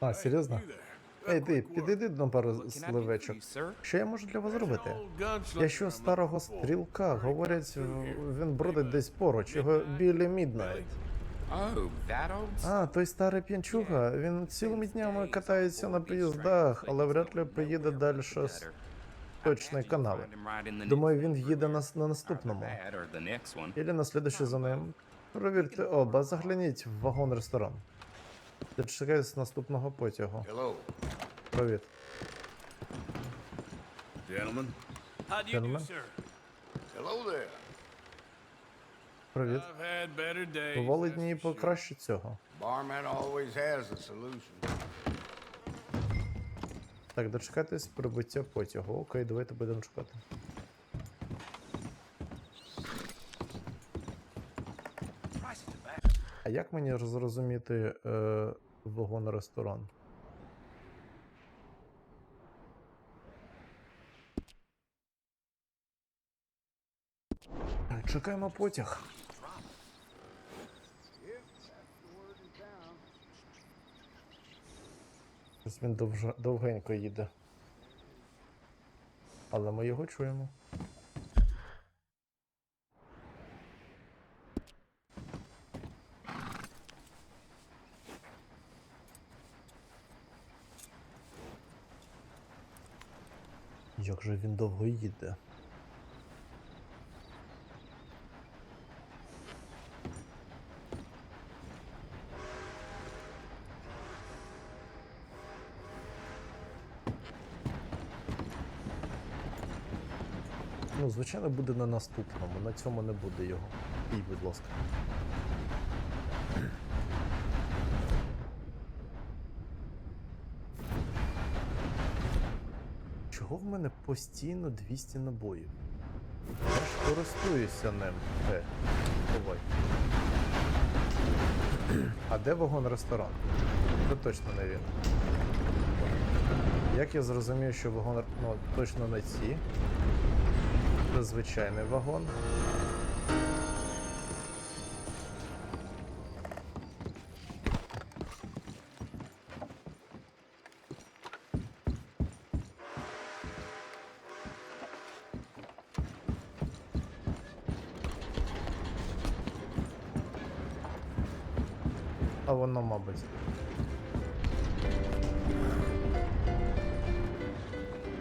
А, серйозно? Ей, ти, підійди на пару сливечок. Що я можу для вас зробити? Я що старого стрілка, говорять, він бродить десь поруч, його білі Міднайт. А, той старий п'янчуга, він цілими днями катається на поїздах, але вряд ли поїде далі з точної канави. Думаю, він їде на, на наступному. Или на слідуючий за ним. Провірте оба, загляніть в вагон-ресторан. Дочекаюсь наступного потягу. Hello, Привіт. gentlemen. How do you do, Gentlemen. sir? Hello there. Привіт. I've had better days. Бували that's дні for sure. покраще цього. Barman always has a solution. Так, дочекайтесь прибуття потягу. Окей, давайте будемо чекати. А як мені зрозуміти е, вагон-ресторан? Чекаємо потяг. Він довже, довгенько їде. Але ми його чуємо. Як же він довго їде? Ну, звичайно, буде на наступному, на цьому не буде його. І, будь ласка. Чого в мене постійно 200 набоїв? Я ж користуюся ним. Е, давай. А де вагон-ресторан? Це точно не він. Як я зрозумів, що вагон ну, точно не ці. Це звичайний вагон. А воно, мабуть.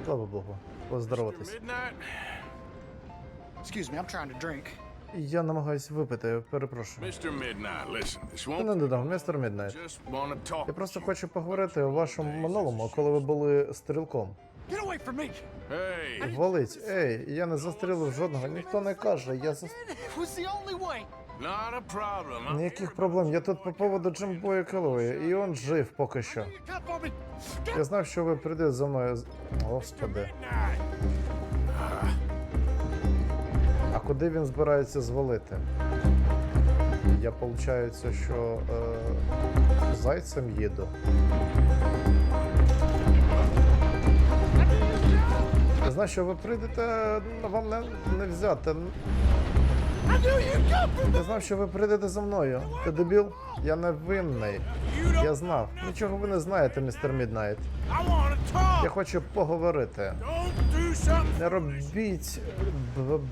Слава Богу. Поздороватись. Excuse me, I'm trying to drink. Я намагаюся випити, перепрошую. Не додам, містер Міднайт. talk. Я просто хочу поговорити у вашому минулому, коли ви були стрілком. Валить, ей, я не застрілив жодного, ніхто не каже, я зас... It was the only way. not a problem. I'm Ніяких проблем, я тут по поводу Джимбоя Келлоуя, і он жив поки що. Я знав, що ви прийдете за мною. Господи. А куди він збирається звалити? Я получається, що е, зайцем їду. Знаю, що ви прийдете, ну, вам не, не взяти. Я знав, що ви прийдете за мною. Ти дебіл? Я не винний. Я знав. Нічого ви не знаєте, містер Міднайт. Я хочу поговорити. Не робіть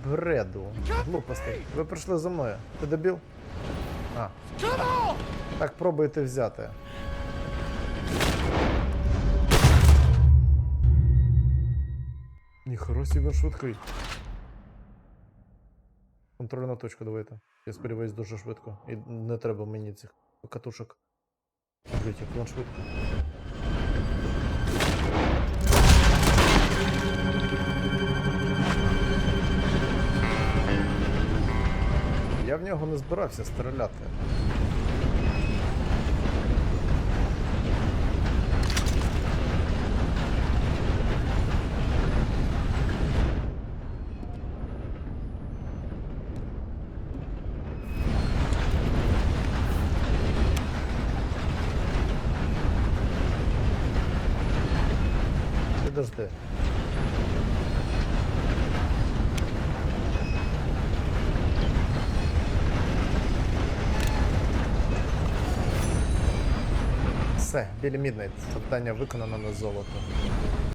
бреду. Глупостей. Ви прийшли за мною. Ти дебіл? А. Так пробуйте взяти. Ніхера він швидкий. Контрольна точка, давайте. Я сподіваюсь, дуже швидко. І не треба мені цих катушок. Блять, як він швидко. Я в нього не збирався стріляти. Підожди. Все, білі Міднайт. Завдання виконано на золото.